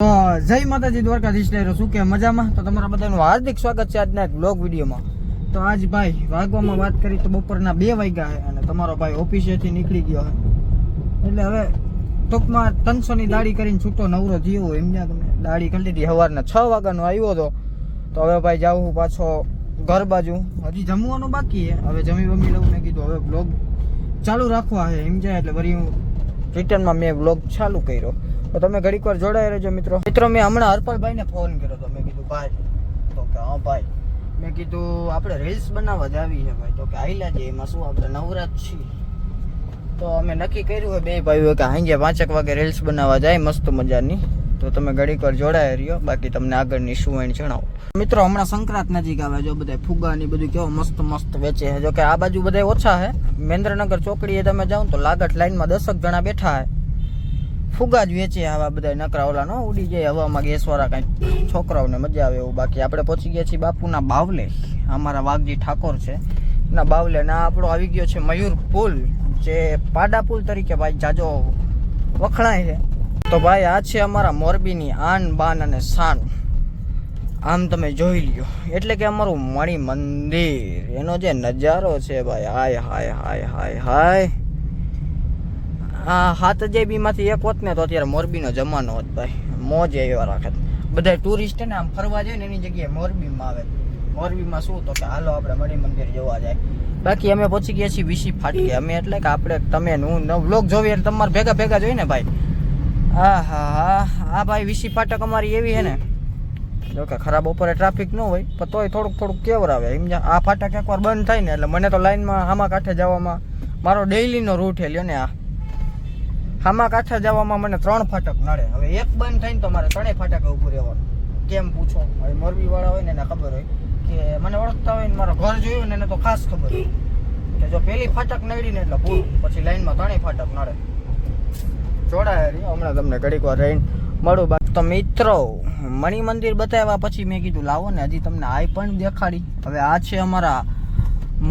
જય માતાજી દ્વારકાધીશ ને શું કે મજામાં? તો તમારા બધાનું હાર્દિક સ્વાગત છે આજના એક બ્લોગ વિડીયોમાં. તો આજ ભાઈ વાગવામાં વાત કરી તો બપોરના બે વાગ્યા છે અને તમારો ભાઈ ઓફિસેથી નીકળી ગયો છે એટલે હવે ટૂંકમાં ત્રણસો ની દાડી કરીને છૂટો નવરો થયો હોય એમ જ્યાં તમે. દાડી કરી લીધી. સવારના છ વાગ્યાનો આવ્યો હતો તો હવે ભાઈ જાઉં પાછો ઘર બાજુ. હજી જમવાનું બાકી છે હવે જમી બમી લઉં. મેં કીધું હવે બ્લોગ ચાલુ રાખવા છે એમ જાય એટલે વળી હું રિટર્નમાં મેં વ્લોગ ચાલુ કર્યો. તો તમે ઘડીક વાર જોડાઈ રહેજો મિત્રો. મિત્રો, મેં હમણાં હરપલભાઈને ફોન કર્યો તો મેં કીધું, ભાઈ, તો કે, હા, ભાઈ. મેં કીધું, આપણે રીલ્સ બનાવવા જ આવી છે, ભાઈ. તો કે આઈલા છે એમાં શું આપણે નવરાત છીએ. તો અમે નક્કી કર્યું હોય, બે ભાઈઓ કે સાંજે પાંચેક વાગે રીલ્સ બનાવવા જાય, મસ્ત મજાની. તો તમે ઘડીક વાર જોડાઈ રહ્યો, બાકી તમને આગળની શું એની જણાવો. મિત્રો, હમણાં સંક્રાંત નજીક આવે જો બધા ફુગા ને બધું કેવો મસ્ત મસ્ત વેચે છે. જો કે આ બાજુ બધા ઓછા છે. મહેન્દ્રનગર ચોકડીએ તમે જાઓ તો લાગટ લાઈનમાં દસક જણા બેઠા છે. ફુગા જ વેચે આવા બધા નકરા ઓલા નો ઉડી જાય, હવામાં ગેસવાળા કાંઈ છોકરાઓને મજા આવે એવું. બાકી આપણે પહોંચી ગયા છીએ બાપુના બાવલે, અમારા વાઘજી ઠાકોર છે. ના બાવલે ના આપણો આવી ગયો છે મયુર પુલ, જે પાડા પુલ તરીકે ભાઈ જાજો વખણાય છે. તો ભાઈ આ છે અમારા મોરબીની આન, બાન અને શાન આમ તમે જોઈ લ્યો. એટલે કે અમારું મણિ મંદિર એનો જે નજારો છે ભાઈ, હાય હાય હાય હાય હાય. હાથમાંથી એક હોત ને તો અત્યારે મોરબીનો જમાનો હોત ભાઈ. મોજ એવા રાખે. બધા ટુરિસ્ટ ને આમ ફરવા જાય ને એની જગ્યાએ મોરબીમાં આવે. મોરબીમાં શું તો કે હાલો આપણે મળી મંદિર જોવા જાય. બાકી અમે પહોંચી ગયા છીએ વિશી ફાટકે. અમે એટલે કે આપણે તમે હું વ્લોગ જોવી એટલે તમારે ભેગા ભેગા જોઈ ને ભાઈ. હા હા હા આ ભાઈ, વીસી ફાટક અમારી એવી છે ને. જો કે ખરાબ બપોરે ટ્રાફિક ન હોય, પણ તોય થોડુંક થોડુંક કેવર આવે એમ આ ફાટક એકવાર બંધ થાય ને એટલે મને તો લાઈનમાં હામા કાંઠે જવામાં મારો ડેઈલીનો રૂટ છે લ્યો ને આ. હામા કાંઠા જવામાં મને ત્રણ ફાટક નડે. હવે એક બંધ થઈને તો મારે ત્રણેય ફાટકે ઊભું રહેવાનું. કેમ પૂછો? હવે મોરબી વાળા હોય ને એને ખબર હોય કે મને ઓળખતા હોય ને મારો ઘર જોયું ને એને તો ખાસ ખબર હોય. કે જો પેલી ફાટક નડી ને એટલે પૂરું પછી લાઈનમાં ત્રણેય ફાટક નડે. જોડાય રહ્યો હમણાં તમને ઘડીક વાર રહીને મળું. બાકી તો મિત્રો, મણિ મંદિર બતાવ્યા પછી મેં કીધું, લાવો ને, હજી તમને આ પણ દેખાડી. હવે આ છે અમારા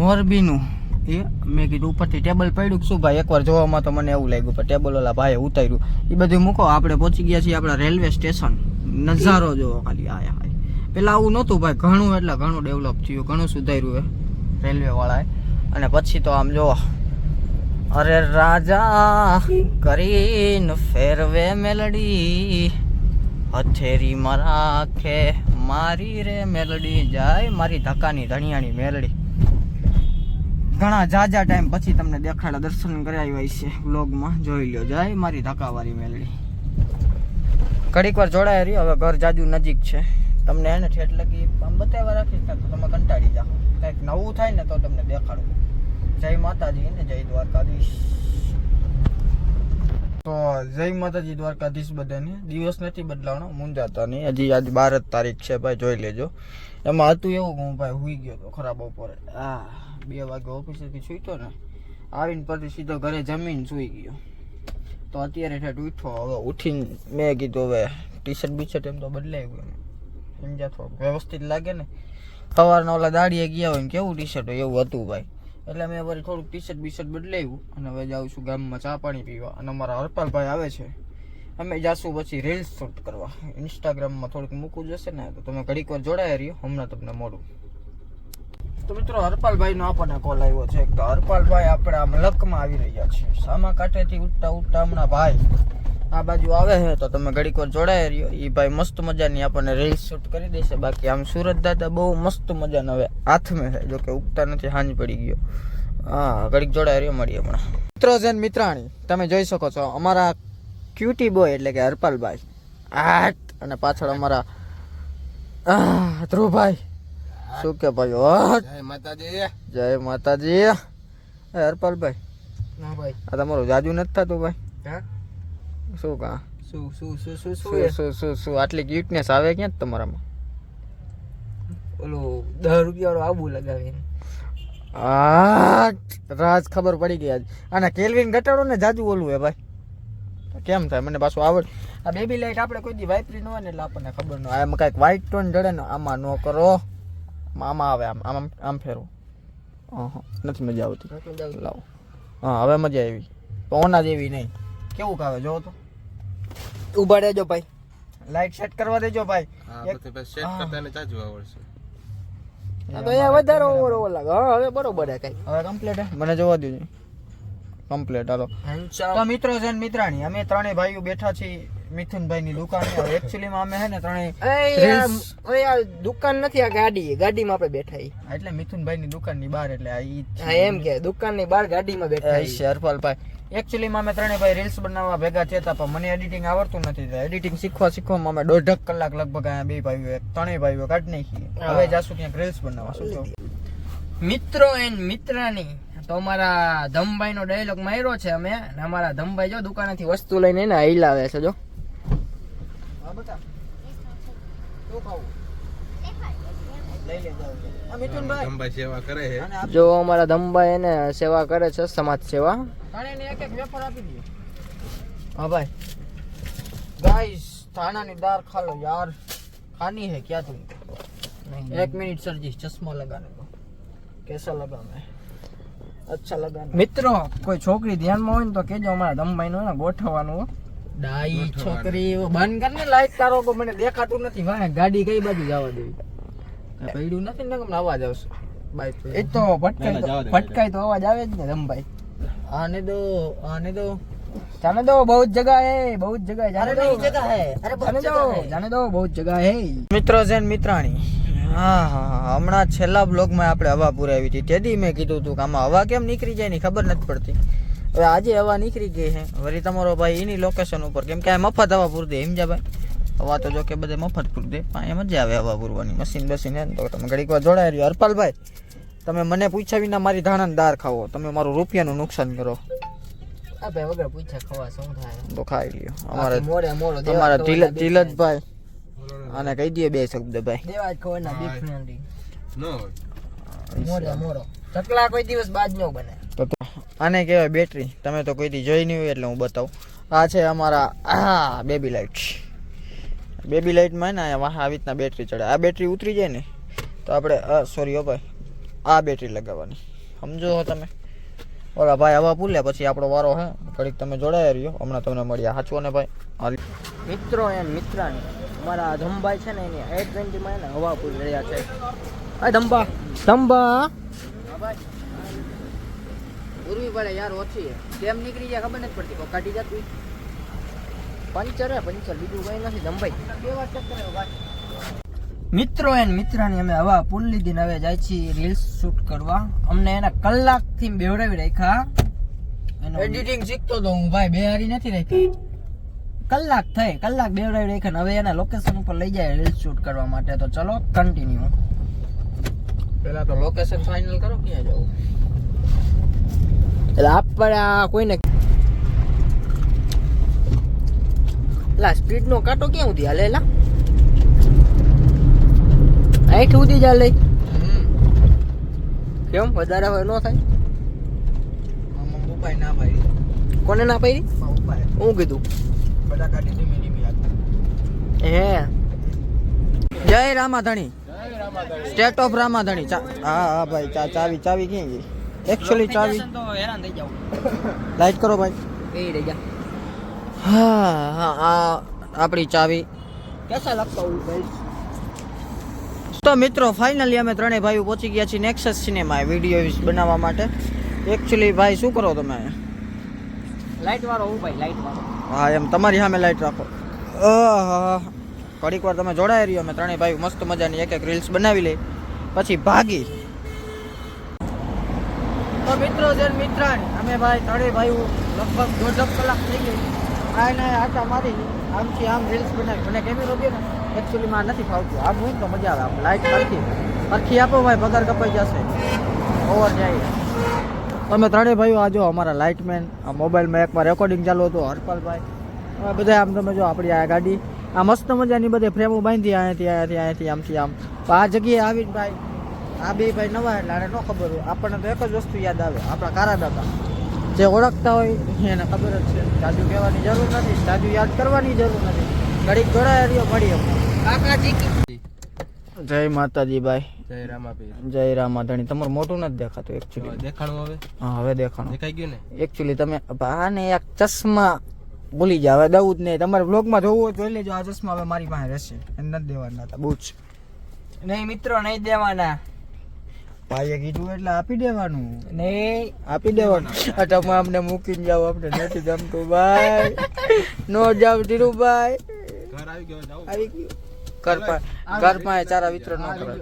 મોરબીનું એ મેં કીધું ઉપરથી ટેબલ પડ્યું. કે શું ભાઈ, એકવાર જોવામાં તો મને એવું લાગ્યું, પણ ટેબલ ઓલા ભાઈએ ઉતાર્યું. એ બધું મૂકો. આપણે પહોંચી ગયા છીએ આપણા રેલવે સ્ટેશન નજારો જોવો ખાલી. આયા હાય પેલા આવું નહોતું ભાઈ. ઘણું એટલે ઘણું ડેવલપ થયું. ઘણું સુધાર્યું એ રેલવે વાળાએ. અને પછી તો આમ જોવો. અરે રાજા, કરીને ફેરવે મેલડી. હથેરી મરાખે મારી રે મેલડી. જાય મારી ધક્કાની ધણિયાની મેલડી. ઘણા જાજા ટાઈમ પછી તમને દેખાડા દર્શન કરાવ્યા છે વ્લોગમાં. જોઈ લ્યો, જાય મારી ધકાવારી મેલડી. ઘડીક વાર જોડાય રહ્યો, હવે ઘર જાજુ નજીક છે. તમને એને ઠેઠ લગી આમ બતાવવા રાખીશ તો તમે કંટાળી જાઓ. કંઈક નવું થાય ને તો તમને દેખાડું. જય માતાજી ને જય દ્વારકાધીશ. તો જય માતાજી દ્વારકાધીશ બધાને. દિવસ નથી બદલાવાનો મુંજાતાની હજી આજ બાર તારીખ છે ભાઈ, જોઈ લેજો. એમાં હતું એવું હું ભાઈ હુઈ ગયો તો ખરાબ બપોરે. હા બે વાગે ઓફિસેથી સૂઈતો ને, આવીને પછી સીધો ઘરે જમીન સૂઈ ગયો. તો અત્યારે ઠેઠ ઉઠો હવે ઉઠીને મેં કીધું હવે ટી શર્ટ બી શર્ટ એમ તો બદલાઈ ગયું. સમજા જ્યાં વ્યવસ્થિત લાગે ને. સવારના ઓલા દાડીએ ગયા હોય ને, કેવું ટી શર્ટ હોય? એવું હતું ભાઈ. એટલે મેં વળી થોડુંક ટી શર્ટ બી શર્ટ બદલાવ્યું અને હવે જાઉં છું ગામમાં ચા પાણી પીવા. અને અમારા હરપાલભાઈ આવે છે. અમે જાશું પછી રીલ્સ શૂટ કરવા. ઇન્સ્ટાગ્રામમાં થોડુંક મૂકવું જશે ને, તો તમે ઘડીક વાર જોડાયા રહ્યો. હમણાં તમને મળું. તો મિત્રો હરપાલભાઈનો આપણને કોલ આવ્યો છે કે હરપાલભાઈ આપણે આમ લકમાં આવી રહ્યા છે સામા કાંઠેથી ઉઠતા ઉઠતા હમણાં ભાઈ આ બાજુ આવે છે તો તમે ઘડીક વાર જોડાઈ રહ્યો. એ ભાઈ મસ્ત મજાની આપણને રીલ્સ શૂટ કરી દેશે. બાકી આમ સુરત દાદા બહુ મસ્ત મજાનો હવે હાથમાં છે. જો કે ઉગતા નથી, હાંજ પડી ગયો. હા, ઘડીક જોડાઈ રહ્યો મળીએ હમણાં. મિત્રો જેન મિત્રાણી, તમે જોઈ શકો છો અમારા ક્યુટી બોય એટલે કે હરપાલભાઈ. આટ અને પાછળ અમારા ધ્રુવભાઈ. શું કે ભાઈ જય માતાજી. જય માતાજી. હરપાલભાઈ ના ભાઈ. આ તમારો જાજુ નથી થતું ભાઈ? શું કા? શું શું શું શું શું શું શું શું આટલી ક્યુટનેસ આવે ક્યાં તમારામાં? ઓલું દસ રૂપિયા વાળો આબુ લગાવીને. આ રાજ ખબર પડી ગઈ આજ. અને કેલ્વિન ઘટાડો ને જાજુ ઓલું હે ભાઈ? કેમ થાય? મને પાછું આવડ. આ બેબી લાઈટ આપણે કોઈ દી વાપરી ન હોય ને એટલે આપણને ખબર ન હોય. આમાં કાંઈક વ્હાઈટ ટોન જડે ને આમાં ન કરો. આમાં આવે આમ આમ આમ- આમ ફેરવો. હા નથી મજા આવતી. લાવો. હા હવે મજા આવી. તો ઓના જેવી નહીં. કેવું કાવે જોવો તો. ઊભા રહેજો ભાઈ. લાઈટ સેટ કરવા દેજો ભાઈ. હા સેટ કરતા ને આવડશે. તો અહીંયા વધારે ઓવર ઓવર લાગે. હા હવે બરોબર હે કઈ. હવે કમ્પ્લીટ મને જોવા દેજો કમ્પ્લીટ હાલો. તો મિત્રો છે ને મિત્રાણી અમે ત્રણેય ભાઈઓ બેઠા છીએ. મિથુનભાઈ ની દુકાને એકચ્યુઅલી માં અમે હે ને ત્રણેય દુકાન નથી આ ગાડી ગાડીમાં આપણે બેઠા એટલે મિથુનભાઈ ની દુકાનની બહાર એટલે આ એમ કે દુકાનની બહાર ગાડીમાં બેઠા. છે હરપાલભાઈ એકચ્યુઅલી માં અમે ત્રણેય ભાઈ રીલ્સ બનાવવા ભેગા થયા પણ મને એડિટિંગ આવડતું નથી એડિટિંગ શીખવા શીખવામાં અમે દોઢ કલાક લગભગ અહીંયા બે ભાઈઓ એક ત્રણેય ભાઈઓ કાઢી નાખી. હવે જાશું ક્યાંક રીલ્સ બનાવવા શું? મિત્રો એન્ડ મિત્રાની તો અમારા ધમભાઈ નો ડાયલોગ માર્યો છે અમે અમારા ધમભાઈ જો દુકાનેથી વસ્તુ લઈને એને હિલાવે છે જો જો અમારા ધમભાઈ એને સેવા કરે છે સમાજ સેવા. હા ભાઈ. ગાઈસ થાણાની દાળ ખાલો યાર. ખાની હે ક્યાં તુમ એક મિનિટ સરજી ચશ્મા લગાને કેસા લગાવે અચ્છા લગા મિત્રો કોઈ છોકરી ધ્યાનમાં હોય ને તો કેજો અમારા ધમભાઈ નું ગોઠવવાનું ડાઈ છોકરી બંધ કર ને લાઈટ તારો કો મને દેખાતું નથી. વાહ ગાડી કઈ બાજુ જવા દેવી? પડ્યું નથી ને કમ અવાજ આવશે. બાઈક એ તો ભટકાઈ ભટકાઈ તો અવાજ આવે જ ને રમભાઈ. આને દો આને દો. જાને દો બહુ જ જગા હે બહુ જ જગા જાને દો. જગા હે અરે જાને દો જાને દો બહુ જ જગા હે. મિત્રો જન મિત્રાણી. હા હા હા હમણાં છેલ્લા બ્લોગમાં આપણે હવા પુરાવી હતી. તેથી મેં કીધું હતું કે આમાં હવા કેમ નીકળી જાય ની ખબર નથી પડતી. હવે આજે હવા નીકળી ગઈ છે. વળી તમારો ભાઈ એની લોકેશન ઉપર કેમ કે આ મફત હવા પૂર દે સમજ્યા ભાઈ હવા તો જો કે બધે મફત પૂરી દે પણ મજા આવે હવા પૂરવાની મશીન બસીન. હે ને તો તમે ઘડીક વાર જોડાઈ રહ્યો. હરપાલભાઈ તમે મને પૂછ્યા વિના મારી ધાણાની દાર ખાવો. તમે મારું રૂપિયાનું નુકસાન કરો. આ ભાઈ વગર પૂછ્યા ખવા શું થાય? તો ખાઈ લ્યો. અમારે ધીરજભાઈ આને કહી દઈએ બે શબ્દ ભાઈ. મોડે મોડો ચકલા કોઈ દિવસ ન બને. તો આને કહેવાય બેટરી. તમે તો કોઈથી જોઈ નહીં હોય એટલે હું બતાવું. આ છે અમારા બેબી લાઇટ બેબી લાઇટમાં ને વાહ, આવી રીતના બેટરી ચડે. આ બેટરી ઉતરી જાય ને, તો આપણે સોરી હો ભાઈ, આ બેટરી લગાવવાની. સમજો હો તમે. ઓલા ભાઈ હવા પૂલે પછી આપણો વારો હે, ઘડીક તમે જોડાયા રહ્યો. હમણાં તમને મળ્યા. સાચો ને ભાઈ. મિત્રો એમ મિત્રાની અમારા ધમભાઈ છે ને એની એટ ટ્વેન્ટીમાં એને હવા પૂરી રહ્યા છે. ધમભા ધંબા ધંબા. પૂરવી પડે યાર ઓછી કેમ નીકળી જાય ખબર નથી પડતી. કોઈ કાઢી જતું પંચર હે પંચર. બીજું કઈ નથી. દંભાઈ બે વાત. ચક્કર મિત્રો એન મિત્રાની અમે હવા પુલ લીધી ને હવે જાય છીએ રીલ્સ શૂટ કરવા. અમને એના કલાકથી બેવડાવી રાખ્યા. એનો એડિટિંગ શીખતો તો હું ભાઈ બે હારી નથી રાખી કલાક થઈ કલાક બેવડાવી રાખ્યા ને હવે એના લોકેશન ઉપર લઈ જાય રીલ્સ શૂટ કરવા માટે. તો ચલો કન્ટિન્યુ પેલા તો લોકેશન ફાઇનલ કરો ક્યાં જવું? એટલે આપણે કોઈને લા સ્પીડનો કાંટો ક્યાં સુધી હાલે લા? આઠ સુધી ચાલે કેમ? વધારે ન થાય? ઉપાય ના પાડી. કોને ના પાડી? ઉપાય હું કીધું. બધા કાઢી ધીમે ધીમે હે. જય રામાધણી. State of Ramadhani. હા હા ભાઈ ચાવી ચાવી ક્યાં ગઈ? એકચ્યુઅલી ચાવી તો હેરાન થઈ જાવ લાઈટ કરો ભાઈ. એ રહી જા હા હા આ આપણી ચાવી કેસા લગતા હું ભાઈ તો મિત્રો ફાઇનલી અમે ત્રણેય ભાઈઓ પહોંચી ગયા છીએ નેક્સસ સિનેમા વીડિયો બનાવવા માટે. એકચ્યુઅલી ભાઈ શું કરો તમે? લાઈટ વાળો હું ભાઈ લાઈટ વાળો. હા એમ તમારી સામે લાઈટ રાખો. આહ, ઘડીક વાર તમે જોડાઈ રહ્યો અમે ત્રણેય ભાઈ મસ્ત મજાની એક એક રીલ્સ બનાવી લઈ. પછી ભાગી. તો મિત્રો છે મિત્રાન, અમે ભાઈ ત્રણેય ભાઈઓ લગભગ દોઢ કલાક થઈ ગઈ. આને આટા મારી, આમથી આમ રીલ્સ બનાવી. મને કેમેરો દે ને એકચ્યુઅલી માં નથી ફાવતું. આમ હોય તો મજા આવે. આમ લાઈટ સરખી સરખી આપો ભાઈ, પગાર કપાઈ જશે. ઓવર જાય. તમે ત્રણેય ભાઈઓ આ જો અમારા લાઇટમેન આ મોબાઈલમાં એકવાર રેકોર્ડિંગ ચાલુ હતું, હરપાલભાઈ. હવે બધા આમ તમે જો આપણી આ ગાડી, આ મસ્ત મજાની બધી ફ્રેમો બાંધી અહીંયાથી અહીંયાથી અહીંયાથી, આમથી આમ. આ જગ્યાએ આવીને ભાઈ આ બે ભાઈ નવા એટલે આને ન ખબર હોય. આપણને તો એક જ વસ્તુ યાદ આવે આપણા કારા દાદા જે ઓળખતા હોય એને ખબર જ છે. જાજુ કહેવાની જરૂર નથી જાજુ યાદ કરવાની જરૂર નથી. ઘડીક ઘોડા રહ્યો મળીએ કાકાજી જય માતાજી ભાઈ. જય રામાપીર. જય રામાધણી. તમારું મોટું નથી દેખાતું એકચ્યુઅલી દેખાણું હવે? હા હવે દેખાણું. દેખાઈ ગયું ને? એકચ્યુઅલી તમે આને એક ચશ્મા ભૂલી જાવ હવે દઉં જ નહીં. તમારે બ્લોગમાં જોવું હોય તો જોઈ લેજો. આ ચશ્મા હવે મારી પાસે રહેશે. એને નથી દેવાના હતા બહુ જ. નહીં મિત્રો નહીં દેવાના. ભાઈએ કીધું એટલે આપી દેવાનું. નહીં. આપી દેવાનું. આ તમે અમને મૂકીને જાઓ આપણે નથી ગમતું ભાઈ. નો જાવ ધીરુભાઈ ઘર આવી ગયો જાવ આવી ગયો. ઘર પા ઘર પાસે ચારા વિતરો ન કરે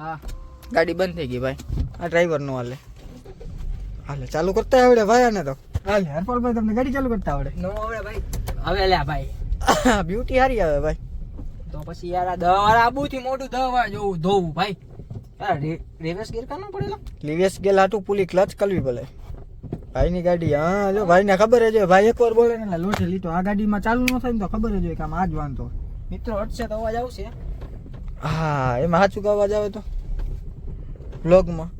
હા. ગાડી બંધ થઈ ગઈ ભાઈ. આ ડ્રાઈવર નો હાલે. હાલે ચાલુ કરતા આવડે ભાઈ આને તો. હાલે હરપાલભાઈ તમને ગાડી ચાલુ કરતા આવડે? નો આવડે ભાઈ. હવે લે ભાઈ. બ્યુટી હારી આવે ભાઈ. તો પછી યાર આ દહ આબુ આબુથી મોટું દવા જોવું ધોવું ભાઈ. રિવર્સ ગેર કાનો પડેલા? લીવેસ ગેલ હાટું પુલી ક્લચ કરવી ભલે ભાઈની ગાડી હા જો ભાઈને ખબર જ હોય. ભાઈ એકવાર બોલે ને લોઠે લીધો. આ ગાડીમાં ચાલુ ન થાય ને તો ખબર જ હોય કે આમ આ જ વાંધો. મિત્રો હટશે તો અવાજ આવશે. હા એમાં સાચું અવાજ આવે તો? વ્લોગમાં